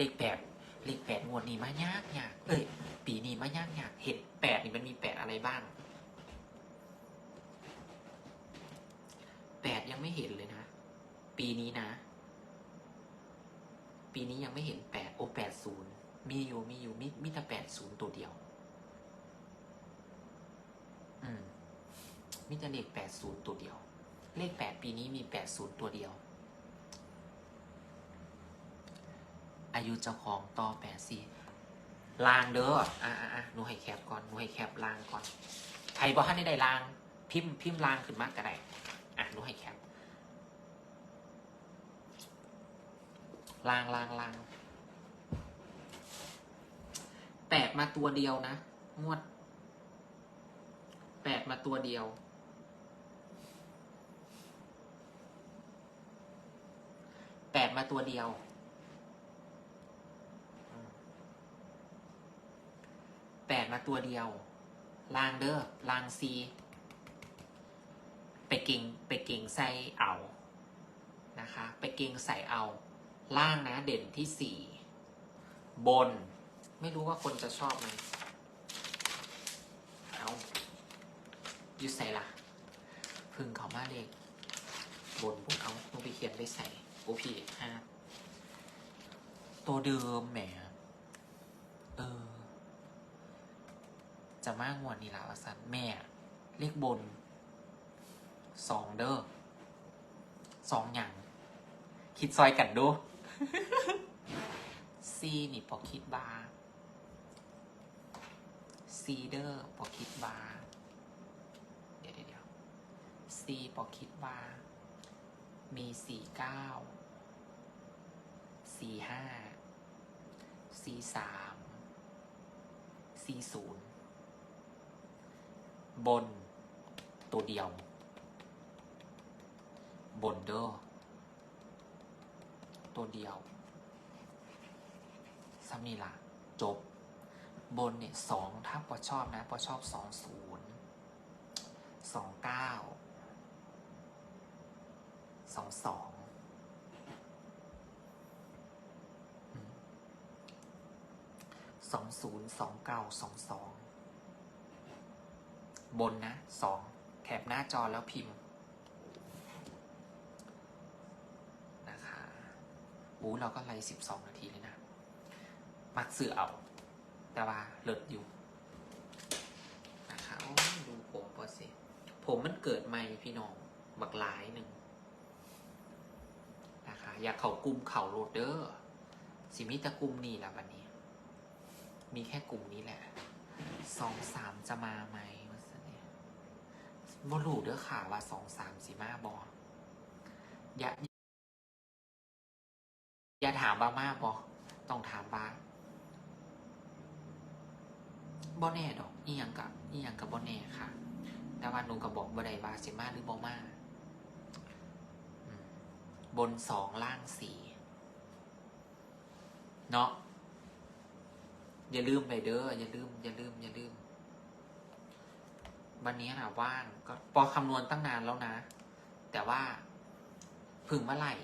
เลขแปดเลขแปดงวดนี้มายากยากเอ้ยปีนี้มายากยากเห็นแปดนี่มันมีแปดอะไรบ้างแปดยังไม่เห็นเลยนะ ปีนี้นะ ปีนี้ยังไม่เห็นแปดโอแปดศูนย์มีอยู่มีอยู่มีมีแต่แปดศูนย์ตัวเดียว อืมมีแต่เลขแปดศูนย์ตัวเดียว เลขแปดปีนี้มีแปดศูนย์ตัวเดียว อายุเจ้าของต่อแปดสี่ลางเด้ออะอะอะหนูให้แคปก่อน หนูให้แคปลางก่อนใครบอกให้ได้ลาง พิมพ์พิมพ์ลางขึ้นมากก็ได้อะหนูให้แคปลางลางลางแปดมาตัวเดียวนะงวดแปดมาตัวเดียว แปดมาตัวเดียว แปดมา ตัวเดียว ลางเด้อลางซี ไปเก่งไปเก่งใส่เอานะคะ ไปเก่งใส่เอา ล่างนะเด่นที่สี่บน ไม่รู้ว่าคนจะชอบไหมเอายูใส่ละพึ่งเขามาเลขบนพุ่งเอาต้องไปเขียนไปใส่โอพีห้าตัวเดิมแหมเออ จะมากงวดนี่ละวสันแม่ เลขบนสองเด้อสองอย่าง คิดซอยกันดูซีนี่พอคิดบาซีเดอร์พอคิดบาเดี๋ยวเดี๋ยวซีพอคิดบามีสี่เก้าสี่ห้าสี่สามสี่ศูนย์ บน ตัวเดียว บนเด้อตัวเดียวซัมนี่ละจบบนเนี่ยสองถ้าปอชอบนะปอชอบสองศูนย์สองเก้าสองสองสองศูนย์สองเก้าสองสอง บนนะสองแถบหน้าจอแล้วพิมพ์นะคะอู้เราก็ไลฟ์สิบสองนาทีเลยนะ มักเสือเอา แต่ว่าเลิศอยู่นะคะดูผมพอสิ ผมมันเกิดใหม่พี่น้อง บักหลายหนึ่งนะคะ อยากเขากลุ่มเขาโรดเดอร์สิมิตะกลุ่มนี่แหละวันนี้ มีแค่กลุ่มนี้แหละสองสามจะมาไหม บรูเด้อค่ะว่าสองสามสีมาบออย่าอย่าถามบ้ามากบอต้องถามบ้าบอแน่ดอกอีหยังกับอีหยังกับบอแน่ค่ะ แต่ว่าหนูก็บอกบ่ได้ว่าสิมาหรือบอมาบนสองล่างสี่เนาะอย่าลืมไปเด้ออย่าลืม อย่าลืม อย่าลืม วันนี้นะว่างก็ปอคำนวณตั้งนานแล้วนะ แต่ว่าพึ่งเมื่อไหร่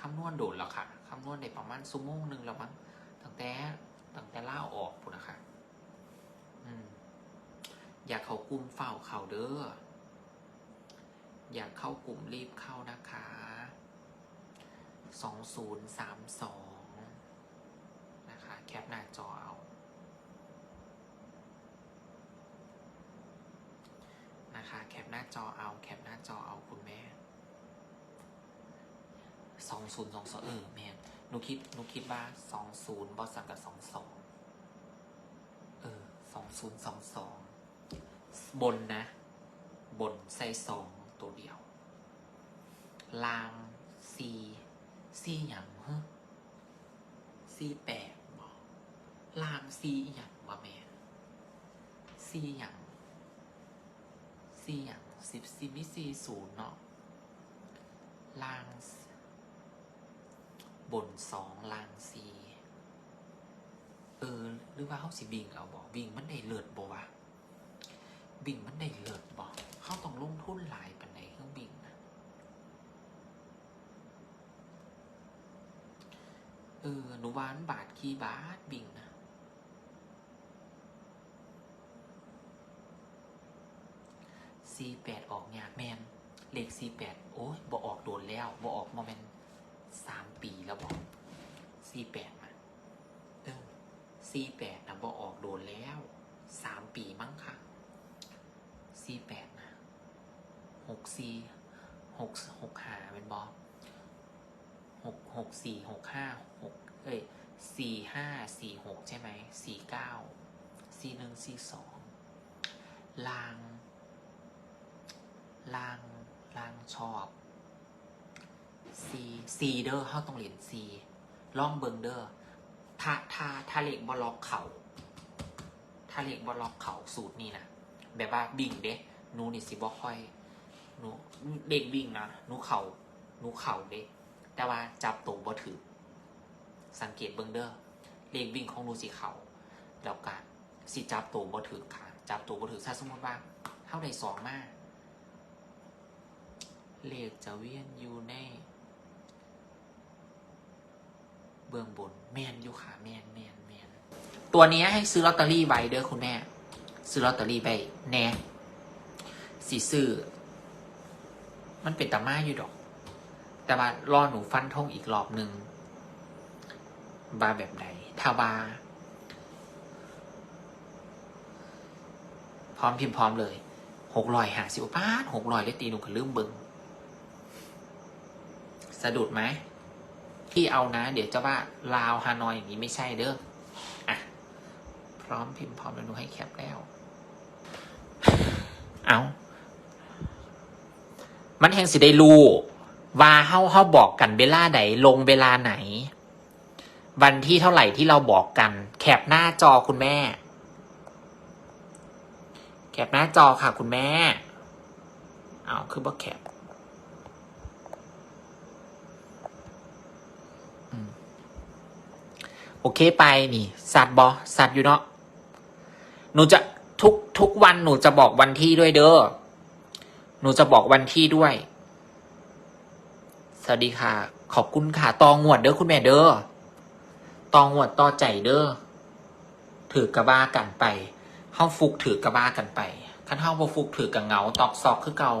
คำนวณโดดแล้วค่ะคำนวณได้ประมาณชั่มงหนึ่งแล้วมั้งตั้งแต่ตั้งแต่ล่าออกปุ่นนะคะอืม อยากเข้ากลุ่มเฝ้าเข่าเด้ออยากเข้ากลุ่มรีบเข้านะคะสองศูนย์สามสองนะคะ แคปหน้าจอเอา นะคะ แคปหน้า จอเอาแคปหน้าจอเอาคุณแม่สองศูนย์สองสองเออแมนหนูคิดหนูคิดว่าสองศูนย์บอสังกับสองสองเออสองศูนย์สองสองบนนะ บนใส่สองตัวเดียว ลางซีซีอย่างเฮ้ซีแปดบอกลางซีอย่างว่าแมนซีอย่างซีอย่าง สิบซีมิซีศูนย์เนาะลาง บนสองลางสีเออ หรือว่าเขาสิบิงเอาบอกบิงมันได้เลิศบ่วะบิงมันได้เลิศบอกเขาต้องลงทุนหลายปันไหนเครื่องบิงนะเออหนูวามันบาทขี้บาทบิงนะ สี่แปดออกยากแมนเลขสี่แปดโอ้ยบ่ออกโดนแล้วบ่ออกมาแมนสามปีแล้วบอกสี่แปดมาเออสี่แปดนะบ่ออกโดนแล้วสามปีมั้งค่ะสี่แปดนะหกสี่หกหกหาเป็นบอหกหกสี่หกห้าหกเอ้ยสี่ห้าสี่หกใช่ไหมสี่เก้าสี่หนึ่งสี่สองลาง ลางลางชอบซีซีเดอร์เข้าตรงเหรียญซีล่องเบิงเดอร์ถ้าถ้าถ้าเหล็กบล็อกเขาถ้าเหล็กบล็อกเขาสูตรนี้นะแบบว่าบิ่งเด้หนูนี่สิบ่ค่อยหนูเด็กวิ่งนะหนูเข่าหนูเข่าเด้แต่ว่าจับตัวบ่ถือ สังเกตเบิงเด้อเลขวิ่งของหนูสีเขาแล้วก็สิจับตัวบ่ถือค่ะ จับตัวบ่ถือถ้าสมมติว่าเท่าใดสองมาก เลขจะเวียนอยู่ใน เบื้องบนแมนอยู่ค่ะแมนแมนแมนตัวนี้ให้ซื้อลอตเตอรี่ไว้เด้อคุณแม่ ซื้อลอตเตอรี่ไปแน่สีซื้อ มันเป็นตามาอยู่ดอก แต่ว่ารอหนูฟันทงอีกรอบหนึ่งบาแบบใดถ้าบาพร้อมพิมพ์พร้อมเลยหกรอยหาสิบป้าหกรอยเลยตีหนูก็ลืมเบิง สะดุดไหมพี่เอานะ เดี๋ยวจะว่าลาวฮานอยอย่างนี้ไม่ใช่เด้ออะ พร้อมพิมพ์พร้อมแล้วหนูให้แคปแล้ว เอามันแห่งสิได้รู้ว่าเฮาเฮาบอกกันเวลาไหนลงเวลาไหน วันที่เท่าไหร่ที่เราบอกกัน แคปหน้าจอคุณแม่ แคปหน้าจอค่ะคุณแม่ เอาคือบ่แคปอืม โอเคไปนี่สัตว์บอสัตว์อยู่เนาะหนูจะทุกทุกวันหนูจะบอกวันที่ด้วยเด้อหนูจะบอกวันที่ด้วย สวัสดีค่ะ ขอบคุณค่ะตองวดเด้อคุณแม่เด้อตองวดต่อใจเด้อถือกระบ้ากันไปเฮาฟุกถือกระบ้ากันไปขั้นเฮาบ่ฟุกถือกระเงาตอกซอกคือเก่า